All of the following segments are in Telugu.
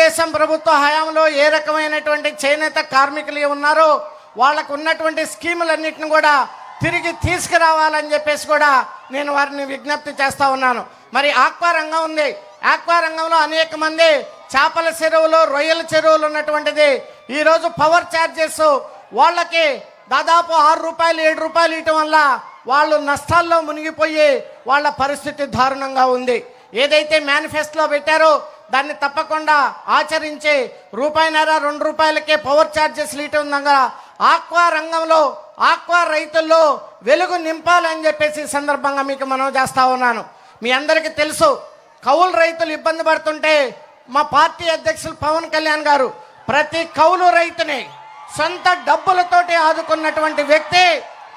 దేశం ప్రభుత్వ హయాంలో ఏ రకమైనటువంటి చేనేత కార్మికులు ఉన్నారో వాళ్ళకు ఉన్నటువంటి స్కీములన్నింటిని కూడా తిరిగి తీసుకురావాలని చెప్పేసి కూడా నేను వారిని విజ్ఞప్తి చేస్తా ఉన్నాను. మరి ఆక్వా రంగం ఉంది. ఆక్వా రంగంలో అనేక మంది చేపల చెరువులు రొయ్యల చెరువులు ఉన్నటువంటిది. ఈరోజు పవర్ ఛార్జెస్ వాళ్ళకి దాదాపు ఆరు రూపాయలు ఏడు రూపాయలు ఇవ్వటం వల్ల వాళ్ళు నష్టాల్లో మునిగిపోయి వాళ్ళ పరిస్థితి దారుణంగా ఉంది. ఏదైతే మేనిఫెస్టోలో పెట్టారో దాన్ని తప్పకుండా ఆచరించి రూపాయిన్నర రెండు రూపాయలకే పవర్ ఛార్జెస్ లీటర్ ఉందగా. ఆక్వా రంగంలో ఆక్వా రైతుల్లో వెలుగు నింపాలని చెప్పేసి సందర్భంగా మీకు మనం చేస్తా ఉన్నాను. మీ అందరికీ తెలుసు కౌలు రైతులు ఇబ్బంది పడుతుంటే మా పార్టీ అధ్యక్షులు పవన్ కళ్యాణ్ గారు ప్రతి కౌలు రైతుని సొంత డబ్బులతోటి ఆదుకున్నటువంటి వ్యక్తి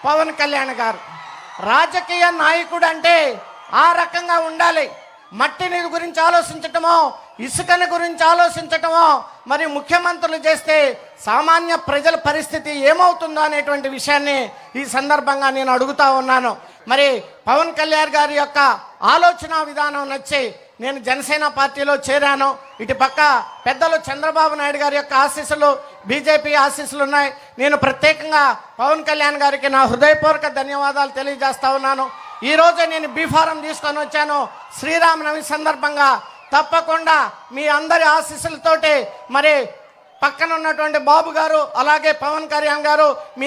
పవన్ కళ్యాణ్ గారు. రాజకీయ నాయకుడు అంటే ఆ రకంగా ఉండాలి. మట్టిని గురించి ఆలోచించటమో ఇసుకని గురించి ఆలోచించటమో మరి ముఖ్యమంత్రులు చేస్తే సామాన్య ప్రజల పరిస్థితి ఏమవుతుందో అనేటువంటి విషయాన్ని ఈ సందర్భంగా నేను అడుగుతా ఉన్నాను. మరి పవన్ కళ్యాణ్ గారి యొక్క ఆలోచన విధానం నచ్చి నేను జనసేన పార్టీలో చేరాను. ఇటు పక్క పెద్దలు చంద్రబాబు నాయుడు గారి యొక్క ఆశీస్సులు బీజేపీ ఆశీస్సులు ఉన్నాయి. నేను ప్రత్యేకంగా పవన్ కళ్యాణ్ గారికి నా హృదయపూర్వక ధన్యవాదాలు తెలియజేస్తా ఉన్నాను. ఈరోజు నేను బీఫారం తీసుకొని వచ్చాను. శ్రీరామనవమి సందర్భంగా తప్పకుండా మీ అందరి ఆశీస్సులతోటి. మరి పక్కన ఉన్నటువంటి బాబు గారు అలాగే పవన్ కళ్యాణ్ గారు మీ